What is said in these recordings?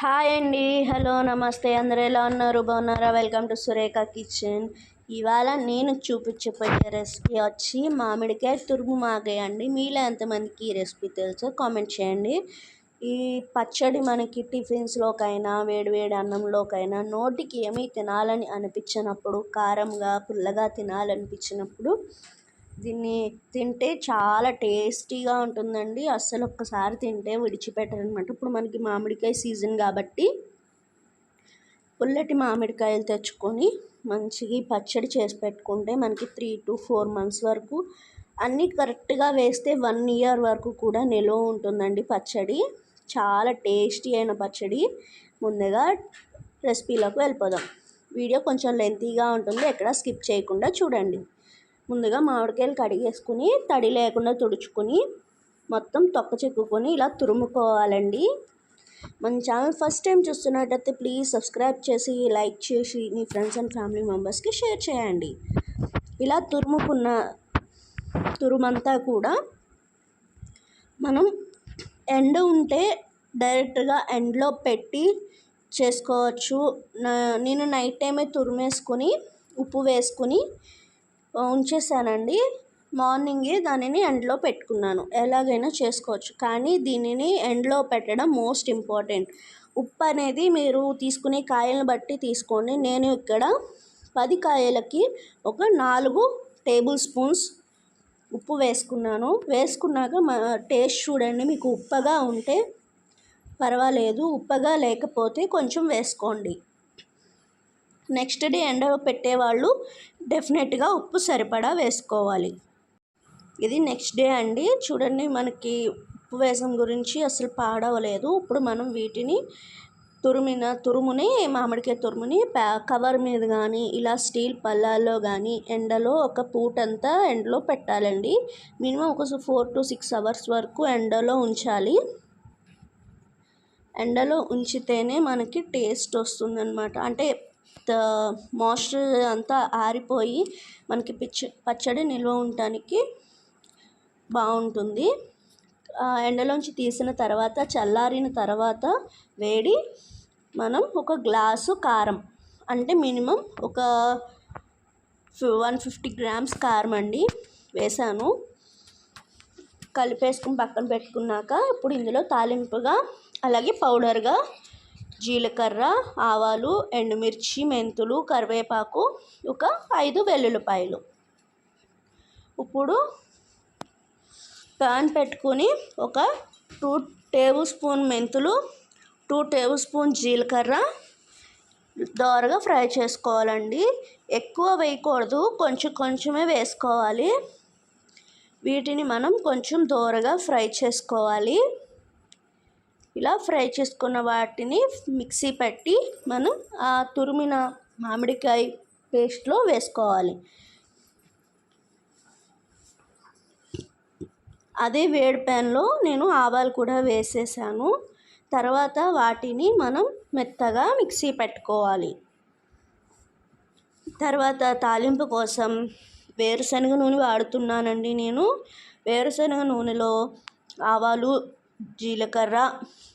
Hi అండి. Hello నమస్తే. అందరూ ఎలా ఉన్నారు? బాగున్నారా? Welcome to Surekha kitchen. ఇవాళ నేను చూపించబోయే రెసిపీ వచ్చి మామిడికాయ తురుము మాగాయ అండి. మీలో ఎంతమందికి ఈ రెసిపీ తెలుసో కామెంట్ చేయండి. ఈ పచ్చడి మనకి టిఫిన్స్లోకైనా వేడివేడి అన్నంలోకైనా నోటికి ఏమీ తినాలని అనిపించినప్పుడు కారంగా పుల్లగా తినాలనిపించినప్పుడు దీన్ని తింటే చాలా టేస్టీగా ఉంటుందండి. అస్సలు ఒక్కసారి తింటే విడిచిపెట్టరనమాట. ఇప్పుడు మనకి మామిడికాయ సీజన్ కాబట్టి పుల్లటి మామిడికాయలు తెచ్చుకొని మంచిగా పచ్చడి చేసి పెట్టుకుంటే మనకి త్రీ టు ఫోర్ మంత్స్ వరకు అన్నీ కరెక్ట్గా వేస్తే వన్ ఇయర్ వరకు కూడా నిల్వ ఉంటుందండి పచ్చడి. చాలా టేస్టీ అయిన పచ్చడి. ముందుగా రెసిపీలోకి వెళ్ళిపోదాం. వీడియో కొంచెం లెంతీగా ఉంటుంది. ఎక్కడ స్కిప్ చేయకుండా చూడండి. ముందుగా మామిడికాయలు కడిగేసుకుని తడి లేకుండా తుడుచుకొని మొత్తం తొక్క చెక్కుకొని ఇలా తురుముకోవాలండి. మన ఛానల్ ఫస్ట్ టైం చూస్తున్నట్టయితే ప్లీజ్ సబ్స్క్రైబ్ చేసి లైక్ చేసి మీ ఫ్రెండ్స్ అండ్ ఫ్యామిలీ మెంబర్స్కి షేర్ చేయండి. ఇలా తురుముకున్న తురుమంతా కూడా మనం ఎండ ఉంటే డైరెక్ట్గా ఎండలో పెట్టి చేసుకోవచ్చు. నేను నైట్ టైమే తురిమేసుకొని ఉప్పు వేసుకొని ఉంచేసానండి. మార్నింగే దానిని ఎండలో పెట్టుకున్నాను. ఎలాగైనా చేసుకోవచ్చు. కానీ దీనిని ఎండలో పెట్టడం మోస్ట్ ఇంపార్టెంట్. ఉప్పు అనేది మీరు తీసుకునే కాయలను బట్టి తీసుకోండి. నేను ఇక్కడ పది కాయలకి ఒక నాలుగు టేబుల్ స్పూన్స్ ఉప్పు వేసుకున్నాను. వేసుకున్నాక టేస్ట్ చూడండి. మీకు ఉప్పగా ఉంటే పర్వాలేదు. ఉప్పగా లేకపోతే కొంచెం వేసుకోండి. నెక్స్ట్ డే ఎండ పెట్టేవాళ్ళు డెఫినెట్గా ఉప్పు సరిపడా వేసుకోవాలి. ఇది నెక్స్ట్ డే అండి. చూడండి మనకి ఉప్పు వేసం గురించి అసలు పాడవలేదు. ఇప్పుడు మనం వీటిని తురిమిన తురుముని మామిడికాయ తురుముని కవర్ మీద కానీ ఇలా స్టీల్ పళ్ళాల్లో కానీ ఎండలో ఒక పూటంతా ఎండలో పెట్టాలండి. మినిమం ఒక ఫోర్ టు సిక్స్ అవర్స్ వరకు ఎండలో ఉంచాలి. ఎండలో ఉంచితేనే మనకి టేస్ట్ వస్తుందన్నమాట. అంటే మాయిశ్చర్ అంతా ఆరిపోయి మనకి పిచ్చ పచ్చడి నిల్వ ఉండటానికి బాగుంటుంది. ఎండలోంచి తీసిన తర్వాత చల్లారిన తర్వాత వేడి మనం ఒక గ్లాసు కారం అంటే మినిమం ఒక వన్ ఫిఫ్టీ గ్రామ్స్ కారం అండి వేసాను. కలిపేసుకుని పక్కన పెట్టుకున్నాక ఇప్పుడు ఇందులో తాలింపుగా అలాగే పౌడర్గా జీలకర్ర ఆవాలు ఎండుమిర్చి మెంతులు కరివేపాకు ఒక ఐదు వెల్లుల్లిపాయలు. ఇప్పుడు ప్యాన్ పెట్టుకొని ఒక టూ టేబుల్ స్పూన్ మెంతులు టూ టేబుల్ స్పూన్ జీలకర్ర దోరగా ఫ్రై చేసుకోవాలండి. ఎక్కువ వేయకూడదు కొంచెం కొంచెమే వేసుకోవాలి. వీటిని మనం కొంచెం దోరగా ఫ్రై చేసుకోవాలి. ఇలా ఫ్రై చేసుకున్న వాటిని మిక్సీ పెట్టి మనం ఆ తురిమిన మామిడికాయ పేస్ట్లో వేసుకోవాలి. అదే వేడి ప్యాన్లో నేను ఆవాలు కూడా వేసేసాను. తర్వాత వాటిని మనం మెత్తగా మిక్సీ పెట్టుకోవాలి. తర్వాత తాలింపు కోసం వేరుశనగ నూనె వాడుతున్నానండి నేను. వేరుశనగ నూనెలో ఆవాలు జీలకర్ర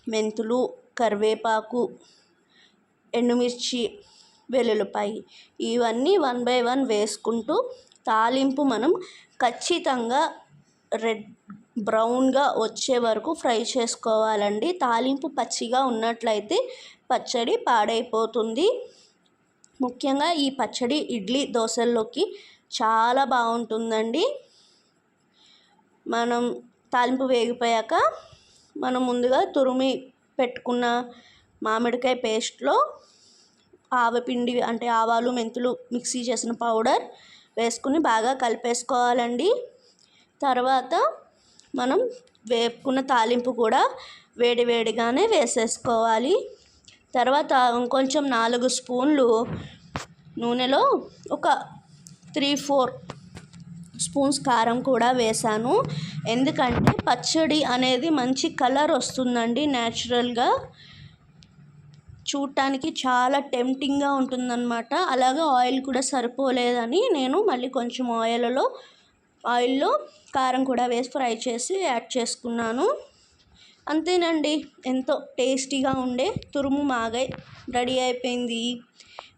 మెంతులు కరివేపాకు ఎండుమిర్చి వెల్లుల్లిపాయి ఇవన్నీ వన్ బై వన్ వేసుకుంటూ తాలింపు మనం ఖచ్చితంగా రెడ్ బ్రౌన్గా వచ్చే వరకు ఫ్రై చేసుకోవాలండి. తాలింపు పచ్చిగా ఉన్నట్లయితే పచ్చడి పాడైపోతుంది. ముఖ్యంగా ఈ పచ్చడి ఇడ్లీ దోశల్లోకి చాలా బాగుంటుందండి. మనం తాలింపు వేగిపోయాక మనం ముందుగా తురిమి పెట్టుకున్న మామిడికాయ పేస్ట్లో ఆవపిండి అంటే ఆవాలు మెంతులు మిక్సీ చేసిన పౌడర్ వేసుకుని బాగా కలిపేసుకోవాలండి. తర్వాత మనం వేపుకున్న తాలింపు కూడా వేడివేడిగానే వేసేసుకోవాలి. తర్వాత ఇంకొంచెం నాలుగు స్పూన్లు నూనెలో ఒక త్రీ ఫోర్ స్పూన్స్ కారం కూడా వేసాను ఎందుకంటే పచ్చడి అనేది మంచి కలర్ వస్తుందండి న్యాచురల్గా చూడటానికి చాలా టెంప్టింగ్గా ఉంటుందన్నమాట. అలాగే ఆయిల్ కూడా సరిపోలేదని నేను మళ్ళీ కొంచెం ఆయిల్లో ఆయిల్లో కారం కూడా వేసి ఫ్రై చేసి యాడ్ చేసుకున్నాను. అంతేనండి. ఎంతో టేస్టీగా ఉండే తురుము మాగాయ్ రెడీ అయిపోయింది.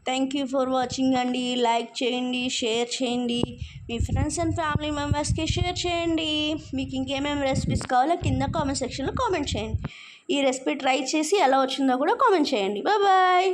థ్యాంక్ యూ ఫర్ వాచింగ్ అండి. లైక్ చేయండి షేర్ చేయండి. మీ ఫ్రెండ్స్ అండ్ ఫ్యామిలీ మెంబర్స్కి షేర్ చేయండి. మీకు ఇంకేమేమి రెసిపీస్ కావాలో కింద కామెంట్ సెక్షన్లో కామెంట్ చేయండి. ఈ రెసిపీ ట్రై చేసి ఎలా వచ్చిందో కూడా కామెంట్ చేయండి. బాయ్.